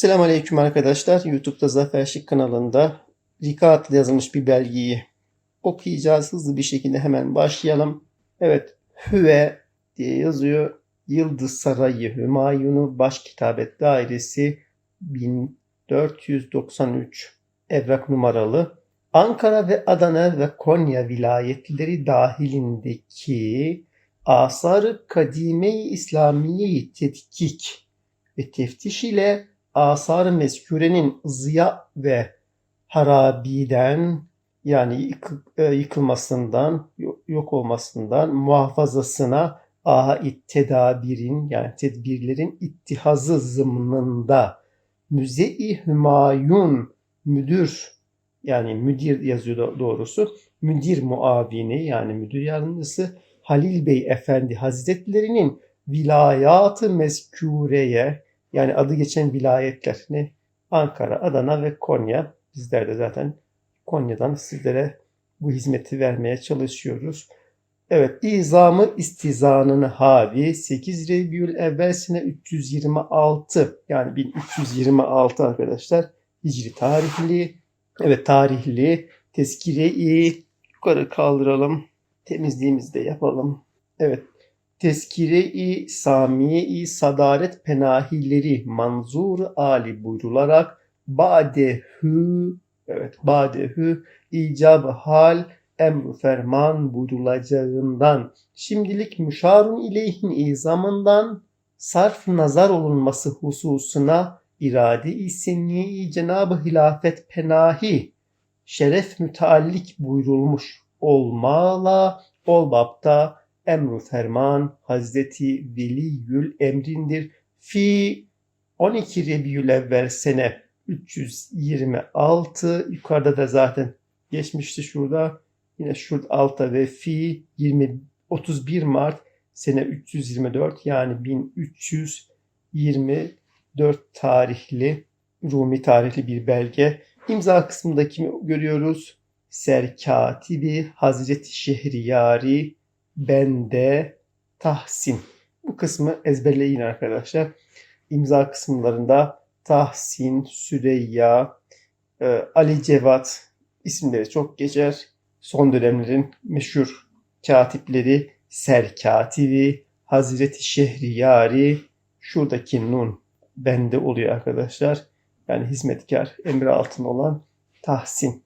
Selamünaleyküm arkadaşlar. YouTube'da Zafer Şık kanalında Rika adlı yazılmış bir belgeyi okuyacağız. Hızlı bir şekilde hemen başlayalım. Evet, Hüve diye yazıyor. Yıldız Sarayı Hümayun'u Baş Kitabet Dairesi 1493 evrak numaralı. Ankara ve Adana ve Konya vilayetleri dahilindeki Asar-ı Kadime-i İslamiye-i Tetkik ve teftiş ile Asar-ı Mezkure'nin ziya ve harabiden yani e, yıkılmasından, yo- yok olmasından muhafazasına ait tedabirin yani tedbirlerin ittihazı zımnında Müze-i Hümayun müdür yani müdir yazıyor do- doğrusu müdir muavini yani müdür yardımcısı Halil Bey Efendi Hazretlerinin vilayatı mezkureye yani adı geçen vilayetler ne? Ankara, Adana ve Konya. Bizler de zaten Konya'dan sizlere bu hizmeti vermeye çalışıyoruz. Evet, izamı istizanını havi 8 Rebiül Evvel sene 326 yani 1326 arkadaşlar Hicri tarihli. Evet tarihli tezkire-i yukarı kaldıralım. Temizliğimizi de yapalım. Evet Tezkire-i Samiye-i Sadaret Penahileri Manzur Ali buyrularak Badehü evet Badehü icab hal emru ferman buyrulacağından şimdilik müşarun ileyhin izamından sarf nazar olunması hususuna irade-i senniye-i Cenab-ı Hilafet Penahi şeref müteallik buyrulmuş olmala ol babta emru ferman Hazreti Veliyül Emrindir. Fi 12 Rebiyül Evvel sene 326 yukarıda da zaten geçmişti şurada. Yine şurada altta ve fi 20 31 Mart sene 324 yani 1324 tarihli Rumi tarihli bir belge. İmza kısmında kimi görüyoruz? Serkatibi Hazreti Şehriyari Bende Tahsin. Bu kısmı ezberleyin arkadaşlar. İmza kısımlarında Tahsin, Süreyya, e, Ali Cevat isimleri çok geçer. Son dönemlerin meşhur katipleri Serkatibi, Hazreti Şehriyari, şuradaki nun bende oluyor arkadaşlar. Yani hizmetkar, emri altın olan Tahsin.